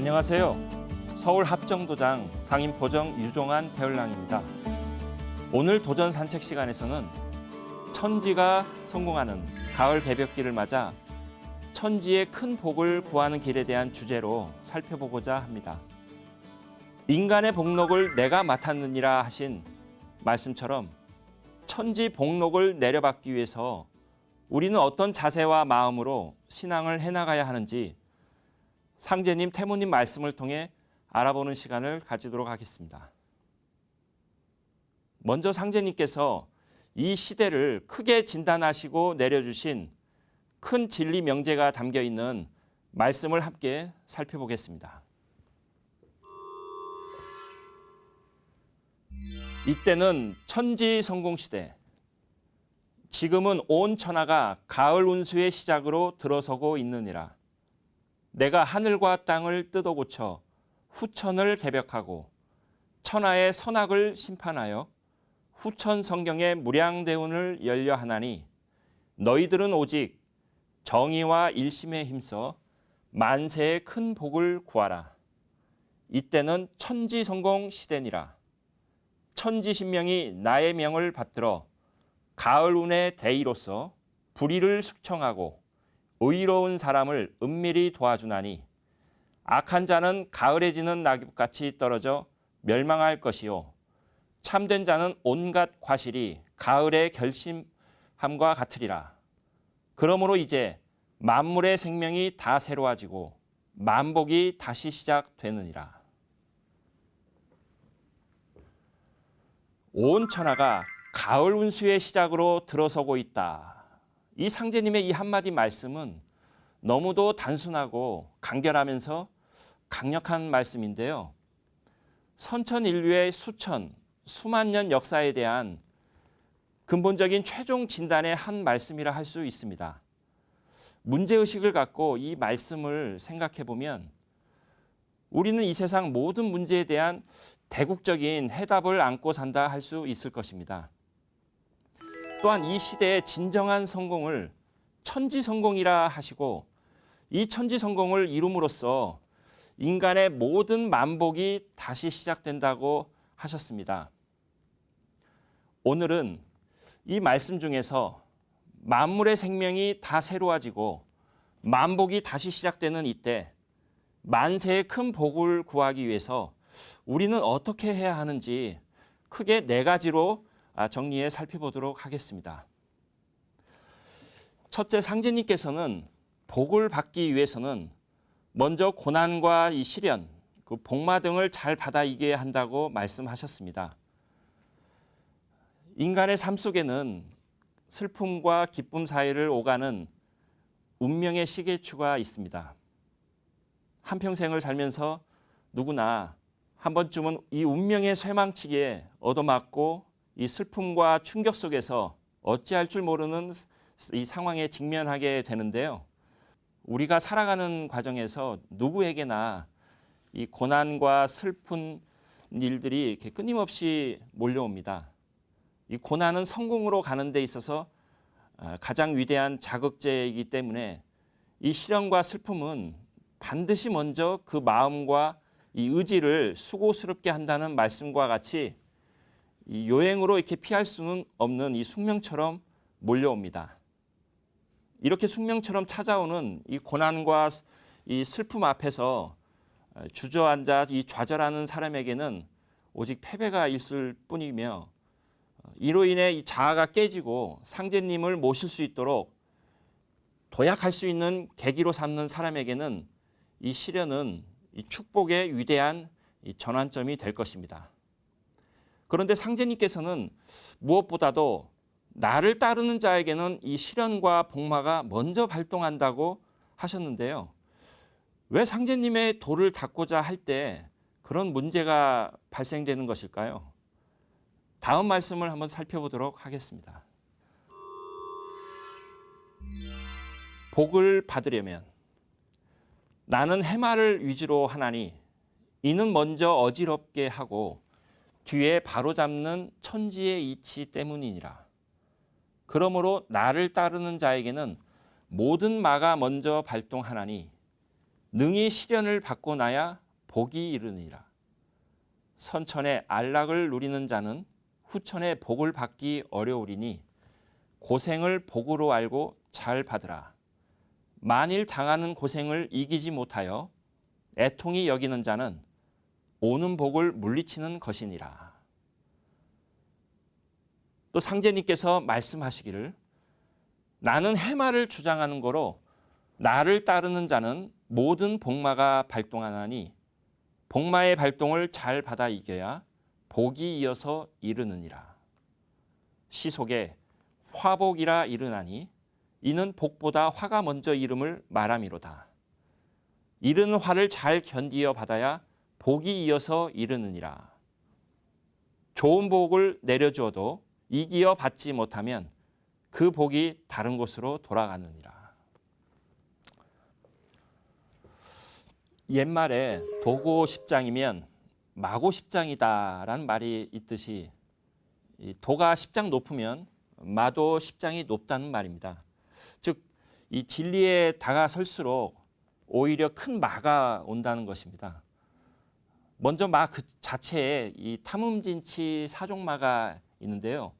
안녕하세요. 서울 합정도장 상임 보정 유종환 대을랑입니다. 오늘 도전 산책 시간에서는 천지가 성공하는 가을 배벽길을 맞아 천지의 큰 복을 구하는 길에 대한 주제로 살펴보고자 합니다. 인간의 복록을 내가 맡았느니라 하신 말씀처럼 천지 복록을 내려받기 위해서 우리는 어떤 자세와 마음으로 신앙을 해나가야 하는지 상제님, 태모님 말씀을 통해 알아보는 시간을 가지도록 하겠습니다. 먼저 상제님께서 이 시대를 크게 진단하시고 내려주신 큰 진리 명제가 담겨 있는 말씀을 함께 살펴보겠습니다. 이때는 천지 성공 시대. 지금은 온 천하가 가을 운수의 시작으로 들어서고 있느니라. 내가 하늘과 땅을 뜯어 고쳐 후천을 개벽하고 천하의 선악을 심판하여 후천 성경의 무량대운을 열려 하나니 너희들은 오직 정의와 일심에 힘써 만세의 큰 복을 구하라. 이때는 천지성공 시대니라. 천지신명이 나의 명을 받들어 가을 운의 대의로서 불의를 숙청하고 의로운 사람을 은밀히 도와주나니 악한 자는 가을에 지는 낙엽같이 떨어져 멸망할 것이요 참된 자는 온갖 과실이 가을의 결심함과 같으리라. 그러므로 이제 만물의 생명이 다 새로워지고 만복이 다시 시작되느니라. 온 천하가 가을 운수의 시작으로 들어서고 있다. 이 상제님의 이 한마디 말씀은 너무도 단순하고 간결하면서 강력한 말씀인데요. 선천 인류의 수천, 수만 년 역사에 대한 근본적인 최종 진단의 한 말씀이라 할 수 있습니다. 문제의식을 갖고 이 말씀을 생각해 보면 우리는 이 세상 모든 문제에 대한 대국적인 해답을 안고 산다 할 수 있을 것입니다. 또한 이 시대의 진정한 성공을 천지 성공이라 하시고 이 천지 성공을 이룸으로써 인간의 모든 만복이 다시 시작된다고 하셨습니다. 오늘은 이 말씀 중에서 만물의 생명이 다 새로워지고 만복이 다시 시작되는 이때 만세의 큰 복을 구하기 위해서 우리는 어떻게 해야 하는지 크게 네 가지로 아, 정리해 살펴보도록 하겠습니다. 첫째 상제님께서는 복을 받기 위해서는 먼저 고난과 이 시련, 그 복마 등을 잘 받아 이겨야 한다고 말씀하셨습니다. 인간의 삶 속에는 슬픔과 기쁨 사이를 오가는 운명의 시계추가 있습니다. 한평생을 살면서 누구나 한 번쯤은 이 운명의 쇠망치기에 얻어맞고 이 슬픔과 충격 속에서 어찌할 줄 모르는 이 상황에 직면하게 되는데요. 우리가 살아가는 과정에서 누구에게나 이 고난과 슬픈 일들이 이렇게 끊임없이 몰려옵니다. 이 고난은 성공으로 가는 데 있어서 아, 가장 위대한 자극제이기 때문에 이 시련과 슬픔은 반드시 먼저 그 마음과 이 의지를 수고스럽게 한다는 말씀과 같이 이 요행으로 이렇게 피할 수는 없는 이 숙명처럼 몰려옵니다. 이렇게 숙명처럼 찾아오는 이 고난과 이 슬픔 앞에서 주저앉아 이 좌절하는 사람에게는 오직 패배가 있을 뿐이며 이로 인해 이 자아가 깨지고 상제님을 모실 수 있도록 도약할 수 있는 계기로 삼는 사람에게는 이 시련은 이 축복의 위대한 이 전환점이 될 것입니다. 그런데 상제님께서는 무엇보다도 나를 따르는 자에게는 이 시련과 복마가 먼저 발동한다고 하셨는데요. 왜 상제님의 도를 닦고자 할 때 그런 문제가 발생되는 것일까요? 다음 말씀을 한번 살펴보도록 하겠습니다. 복을 받으려면 나는 해마를 위주로 하나니 이는 먼저 어지럽게 하고 뒤에 바로잡는 천지의 이치 때문이니라. 그러므로 나를 따르는 자에게는 모든 마가 먼저 발동하나니 능히 시련을 받고 나야 복이 이르니라. 선천의 안락을 누리는 자는 후천의 복을 받기 어려우리니 고생을 복으로 알고 잘 받으라. 만일 당하는 고생을 이기지 못하여 애통이 여기는 자는 오는 복을 물리치는 것이니라. 또 상제님께서 말씀하시기를 나는 해마를 주장하는 거로 나를 따르는 자는 모든 복마가 발동하나니 복마의 발동을 잘 받아 이겨야 복이 이어서 이르느니라. 시속에 화복이라 이르나니 이는 복보다 화가 먼저 이름을 말함이로다. 이른 화를 잘 견디어 받아야 복이 이어서 이르느니라. 좋은 복을 내려주어도 이기어 받지 못하면 그 복이 다른 곳으로 돌아가느니라. 옛말에 도고 십장이면 마고 십장이다라는 말이 있듯이 도가 십장 높으면 마도 십장이 높다는 말입니다. 즉, 이 진리에 다가설수록 오히려 큰 마가 온다는 것입니다. 먼저 마그 자체에 이 탐음진치 사종마가 있는데요.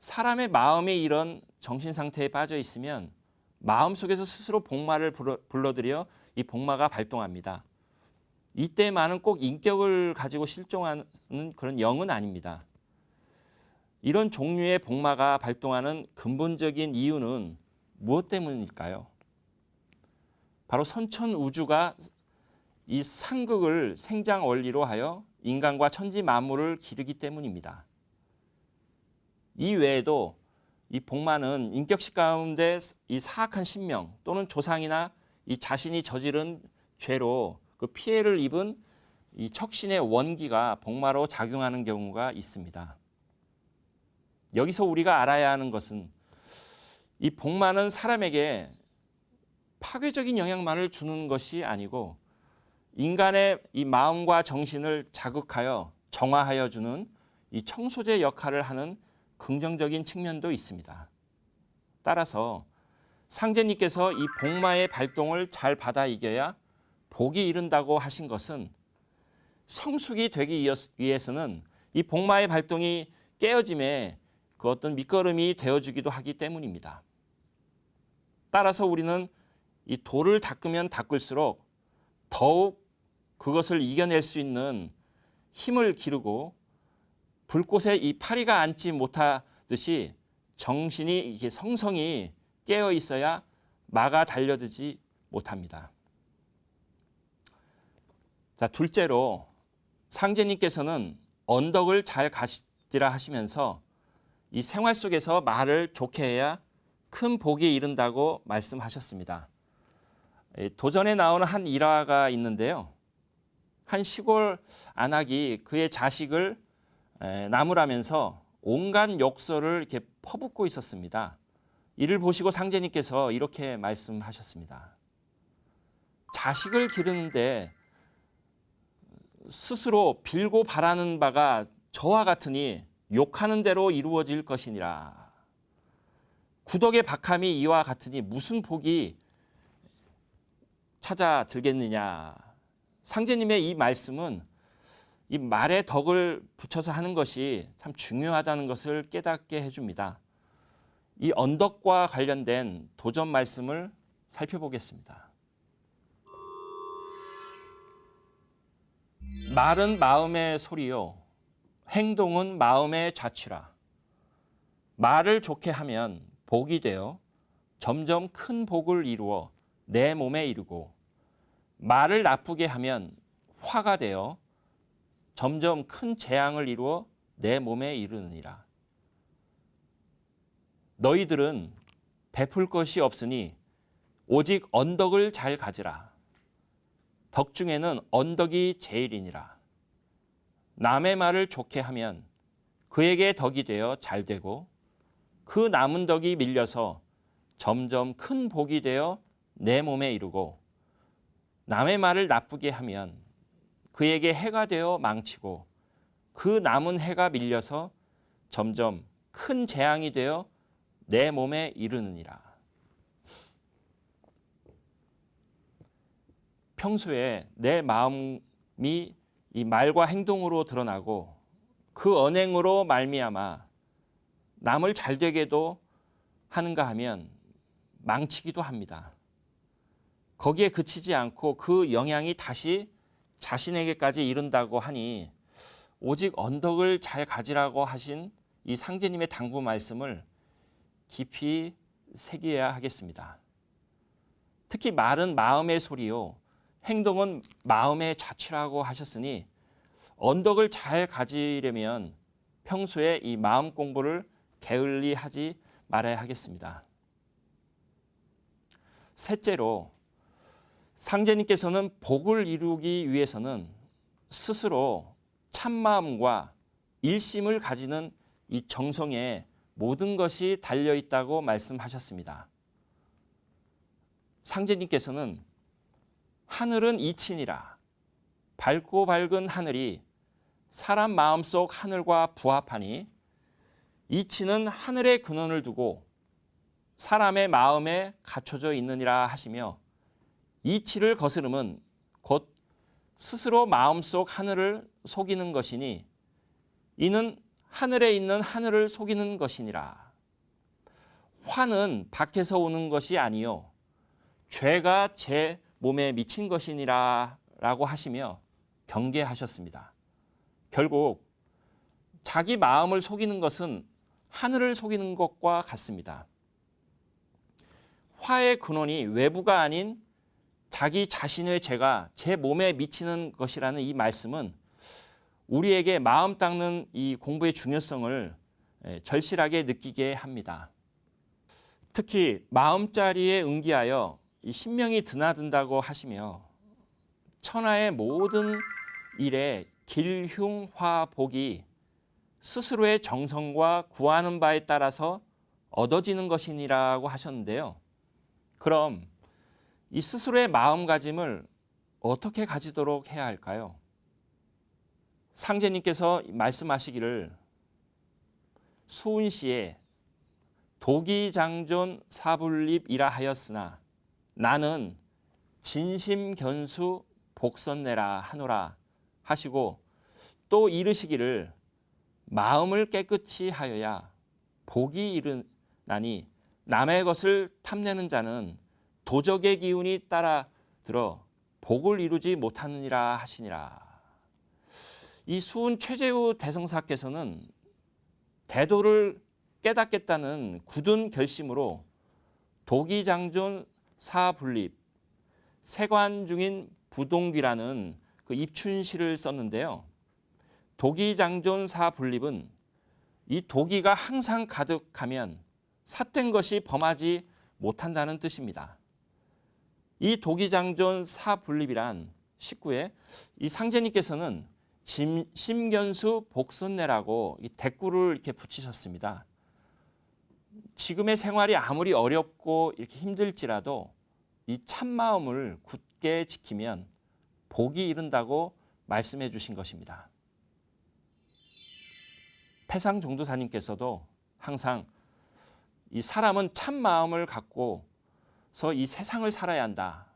사람의 마음이 이런 정신 상태에 빠져 있으면 마음 속에서 스스로 복마를 불러들여 이 복마가 발동합니다. 이때만은 꼭 인격을 가지고 실종하는 그런 영은 아닙니다. 이런 종류의 복마가 발동하는 근본적인 이유는 무엇 때문일까요? 바로 선천 우주가 이 상극을 생장 원리로 하여 인간과 천지 만물을 기르기 때문입니다. 이 외에도 이 복마는 인격식 가운데 이 사악한 신명 또는 조상이나 이 자신이 저지른 죄로 그 피해를 입은 이 척신의 원기가 복마로 작용하는 경우가 있습니다. 여기서 우리가 알아야 하는 것은 이 복마는 사람에게 파괴적인 영향만을 주는 것이 아니고 인간의 이 마음과 정신을 자극하여 정화하여 주는 이 청소제 역할을 하는 긍정적인 측면도 있습니다. 따라서 상제님께서 이 복마의 발동을 잘 받아 이겨야 복이 이른다고 하신 것은 성숙이 되기 위해서는 이 복마의 발동이 깨어짐에 그 어떤 밑거름이 되어주기도 하기 때문입니다. 따라서 우리는 이 돌을 닦으면 닦을수록 더욱 그것을 이겨낼 수 있는 힘을 기르고 불꽃에 이 파리가 앉지 못하듯이 정신이 이게 성성이 깨어 있어야 마가 달려들지 못합니다. 자, 둘째로 상제님께서는 언덕을 잘 가시라 하시면서 이 생활 속에서 말을 좋게 해야 큰 복이 이른다고 말씀하셨습니다. 도전에 나오는 한 일화가 있는데요. 한 시골 안악이 그의 자식을 나무라면서 온갖 욕설을 이렇게 퍼붓고 있었습니다. 이를 보시고 상제님께서 이렇게 말씀하셨습니다. 자식을 기르는데 스스로 빌고 바라는 바가 저와 같으니 욕하는 대로 이루어질 것이니라. 구덕의 박함이 이와 같으니 무슨 복이 찾아 들겠느냐. 상제님의 이 말씀은 이 말에 덕을 붙여서 하는 것이 참 중요하다는 것을 깨닫게 해줍니다. 이 언덕과 관련된 도전 말씀을 살펴보겠습니다. 말은 마음의 소리요. 행동은 마음의 자취라. 말을 좋게 하면 복이 되어 점점 큰 복을 이루어 내 몸에 이르고 말을 나쁘게 하면 화가 되어 점점 큰 재앙을 이루어 내 몸에 이르느니라. 너희들은 베풀 것이 없으니 오직 언덕을 잘 가지라. 덕 중에는 언덕이 제일이니라. 남의 말을 좋게 하면 그에게 덕이 되어 잘 되고 그 남은 덕이 밀려서 점점 큰 복이 되어 내 몸에 이르고 남의 말을 나쁘게 하면 그에게 해가 되어 망치고 그 남은 해가 밀려서 점점 큰 재앙이 되어 내 몸에 이르느니라. 평소에 내 마음이 이 말과 행동으로 드러나고 그 언행으로 말미암아 남을 잘 되게도 하는가 하면 망치기도 합니다. 거기에 그치지 않고 그 영향이 다시 자신에게까지 이른다고 하니 오직 언덕을 잘 가지라고 하신 이 상제님의 당부 말씀을 깊이 새겨야 하겠습니다. 특히 말은 마음의 소리요, 행동은 마음의 자취라고 하셨으니 언덕을 잘 가지려면 평소에 이 마음 공부를 게을리 하지 말아야 하겠습니다. 셋째로 상제님께서는 복을 이루기 위해서는 스스로 참마음과 일심을 가지는 이 정성에 모든 것이 달려 있다고 말씀하셨습니다. 상제님께서는 하늘은 이친이라 밝고 밝은 하늘이 사람 마음속 하늘과 부합하니 이치는 하늘의 근원을 두고 사람의 마음에 갖춰져 있느니라 하시며 이치를 거스름은 곧 스스로 마음속 하늘을 속이는 것이니 이는 하늘에 있는 하늘을 속이는 것이니라. 화는 밖에서 오는 것이 아니요 죄가 제 몸에 미친 것이니라 라고 하시며 경계하셨습니다. 결국 자기 마음을 속이는 것은 하늘을 속이는 것과 같습니다. 화의 근원이 외부가 아닌 자기 자신의 죄가 제 몸에 미치는 것이라는 이 말씀은 우리에게 마음 닦는 이 공부의 중요성을 예, 절실하게 느끼게 합니다. 특히 마음자리에 응기하여 이 신명이 드나든다고 하시며 천하의 모든 일에 길흉화복이 스스로의 정성과 구하는 바에 따라서 얻어지는 것이니라고 하셨는데요. 그럼 이 스스로의 마음가짐을 어떻게 가지도록 해야 할까요? 상제님께서 말씀하시기를 수은시에 도기장존 사불립이라 하였으나 나는 진심견수 복선내라 하노라 하시고 또 이르시기를 마음을 깨끗이 하여야 복이 이르나니 남의 것을 탐내는 자는 도적의 기운이 따라 들어 복을 이루지 못하느니라 하시니라. 이 수은 최재우 대성사께서는 대도를 깨닫겠다는 굳은 결심으로 도기장존 사분립 세관 중인 부동귀라는 그 입춘시를 썼는데요. 도기장존 사분립은 이 도기가 항상 가득하면 삿된 것이 범하지 못한다는 뜻입니다. 이 도기장존 사분립이란 19에 이 상제님께서는 심, 심견수 복선내라고 이 대꾸를 이렇게 붙이셨습니다. 지금의 생활이 아무리 어렵고 이렇게 힘들지라도 이 참마음을 굳게 지키면 복이 이른다고 말씀해 주신 것입니다. 태상 종도사님께서도 항상 이 사람은 참 마음을 갖고 서이 세상을 살아야 한다.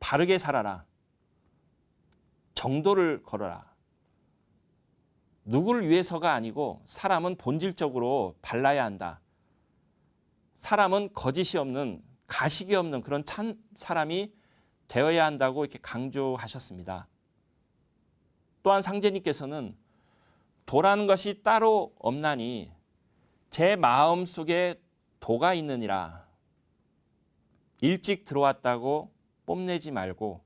바르게 살아라. 정도를 걸어라. 누구를 위해서가 아니고 사람은 본질적으로 발라야 한다. 사람은 거짓이 없는 가식이 없는 그런 참 사람이 되어야 한다고 이렇게 강조하셨습니다. 또한 상제님께서는 도라는 것이 따로 없나니 제 마음 속에 도가 있느니라. 일찍 들어왔다고 뽐내지 말고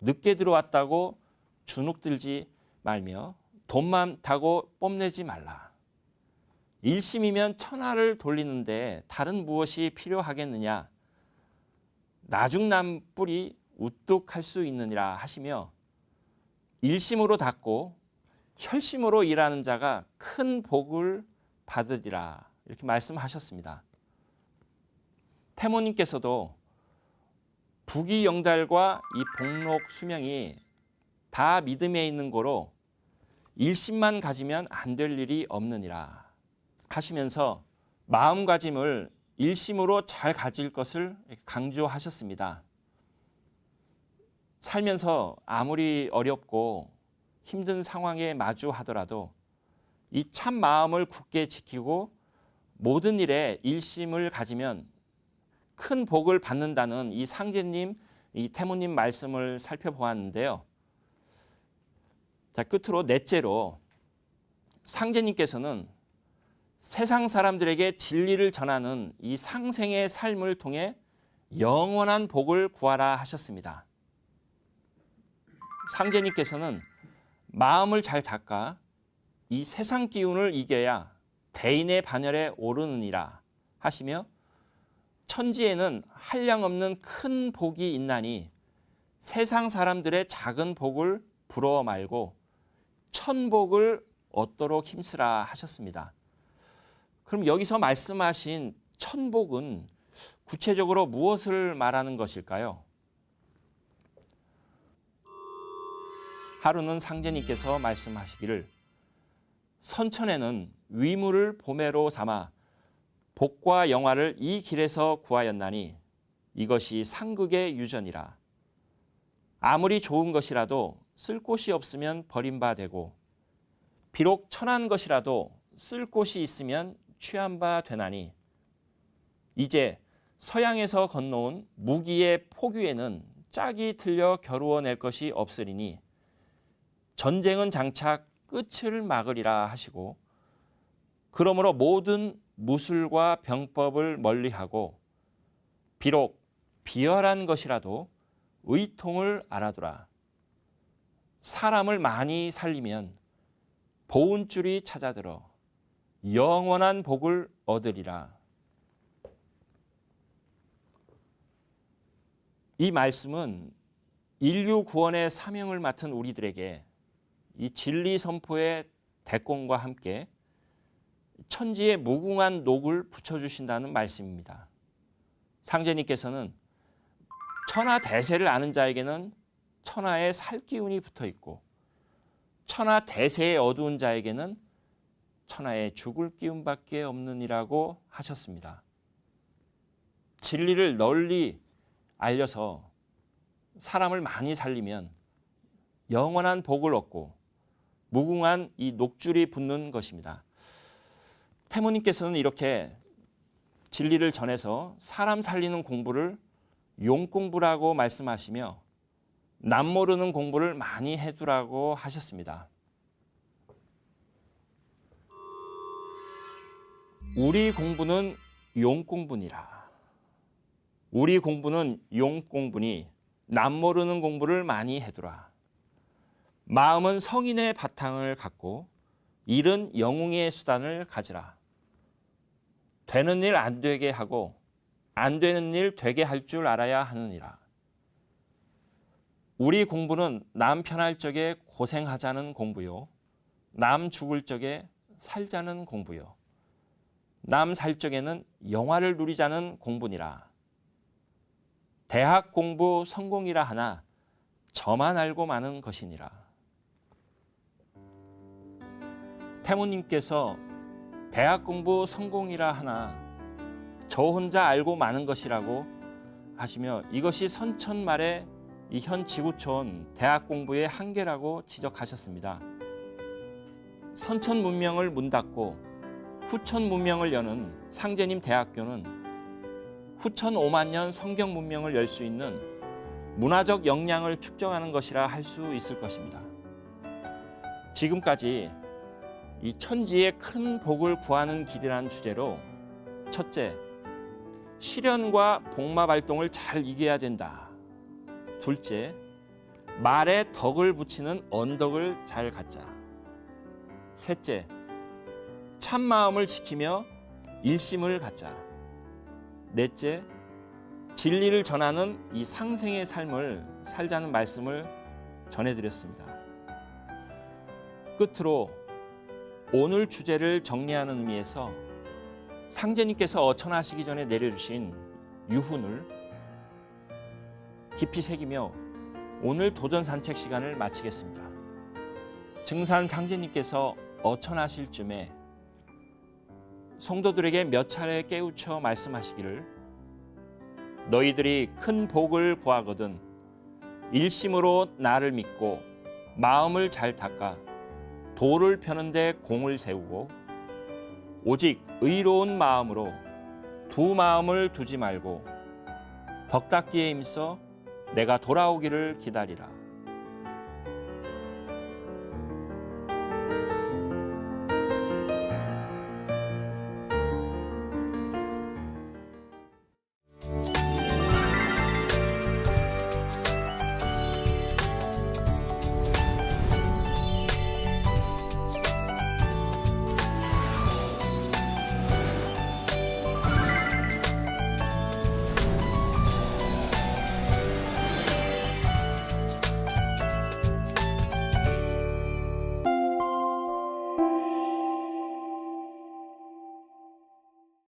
늦게 들어왔다고 주눅 들지 말며 돈만 타고 뽐내지 말라. 일심이면 천하를 돌리는데 다른 무엇이 필요하겠느냐. 나중남 뿔이 우뚝 할 수 있느니라 하시며 일심으로 닦고 혈심으로 일하는 자가 큰 복을 받으리라 이렇게 말씀하셨습니다. 태모님께서도 부귀 영달과 이 복록 수명이 다 믿음에 있는 거로 일심만 가지면 안 될 일이 없느니라 하시면서 마음가짐을 일심으로 잘 가질 것을 강조하셨습니다. 살면서 아무리 어렵고 힘든 상황에 마주하더라도 이 참 마음을 굳게 지키고 모든 일에 일심을 가지면 큰 복을 받는다는 이 상제님, 이 태모님 말씀을 살펴보았는데요. 자, 끝으로 넷째로 상제님께서는 세상 사람들에게 진리를 전하는 이 상생의 삶을 통해 영원한 복을 구하라 하셨습니다. 상제님께서는 마음을 잘 닦아 이 세상 기운을 이겨야 대인의 반열에 오르느니라 하시며 천지에는 한량 없는 큰 복이 있나니 세상 사람들의 작은 복을 부러워 말고 천복을 얻도록 힘쓰라 하셨습니다. 그럼 여기서 말씀하신 천복은 구체적으로 무엇을 말하는 것일까요? 하루는 상제님께서 말씀하시기를 선천에는 위물을 보매로 삼아 복과 영화를 이 길에서 구하였나니 이것이 상극의 유전이라. 아무리 좋은 것이라도 쓸 곳이 없으면 버림바 되고 비록 천한 것이라도 쓸 곳이 있으면 취한 바 되나니 이제 서양에서 건너온 무기의 포규에는 짝이 틀려 겨루어낼 것이 없으리니 전쟁은 장차 끝을 막으리라 하시고 그러므로 모든 무술과 병법을 멀리하고 비록 비열한 것이라도 의통을 알아두라. 사람을 많이 살리면 보은줄이 찾아들어 영원한 복을 얻으리라. 이 말씀은 인류 구원의 사명을 맡은 우리들에게 이 진리 선포의 대공과 함께 천지의 무궁한 녹을 붙여주신다는 말씀입니다. 상제님께서는 천하 대세를 아는 자에게는 천하의 살 기운이 붙어 있고 천하 대세에 어두운 자에게는 천하의 죽을 기운밖에 없느니라고 하셨습니다. 진리를 널리 알려서 사람을 많이 살리면 영원한 복을 얻고 무궁한 이 녹줄이 붙는 것입니다. 태모님께서는 이렇게 진리를 전해서 사람 살리는 공부를 용공부라고 말씀하시며 남 모르는 공부를 많이 해두라고 하셨습니다. 우리 공부는 용공부니라. 우리 공부는 용공부니 남 모르는 공부를 많이 해두라. 마음은 성인의 바탕을 갖고 일은 영웅의 수단을 가지라. 되는 일 안 되게 하고 안 되는 일 되게 할 줄 알아야 하느니라. 우리 공부는 남 편할 적에 고생하자는 공부요. 남 죽을 적에 살자는 공부요. 남 살 적에는 영화를 누리자는 공부니라. 대학 공부 성공이라 하나 저만 알고 마는 것이니라. 태모님께서 대학 공부 성공이라 하나 저 혼자 알고 마는 것이라고 하시며 이것이 선천말의 이 현 지구촌 대학 공부의 한계라고 지적하셨습니다. 선천 문명을 문 닫고 후천 문명을 여는 상제님 대학교는 후천 5만 년 성경 문명을 열 수 있는 문화적 역량을 축적하는 것이라 할 수 있을 것입니다. 지금까지 이 천지의 큰 복을 구하는 길이라는 주제로 첫째, 시련과 복마 발동을 잘 이겨야 된다. 둘째, 말에 덕을 붙이는 언덕을 잘 갖자. 셋째, 참 마음을 지키며 일심을 갖자. 넷째, 진리를 전하는 이 상생의 삶을 살자는 말씀을 전해드렸습니다. 끝으로 오늘 주제를 정리하는 의미에서 상제님께서 어천하시기 전에 내려주신 유훈을 깊이 새기며 오늘 도전 산책 시간을 마치겠습니다. 증산 상제님께서 어천하실 쯤에 성도들에게 몇 차례 깨우쳐 말씀하시기를 너희들이 큰 복을 구하거든 일심으로 나를 믿고 마음을 잘 닦아 도를 펴는데 공을 세우고 오직 의로운 마음으로 두 마음을 두지 말고 덕닦기에 힘써 내가 돌아오기를 기다리라.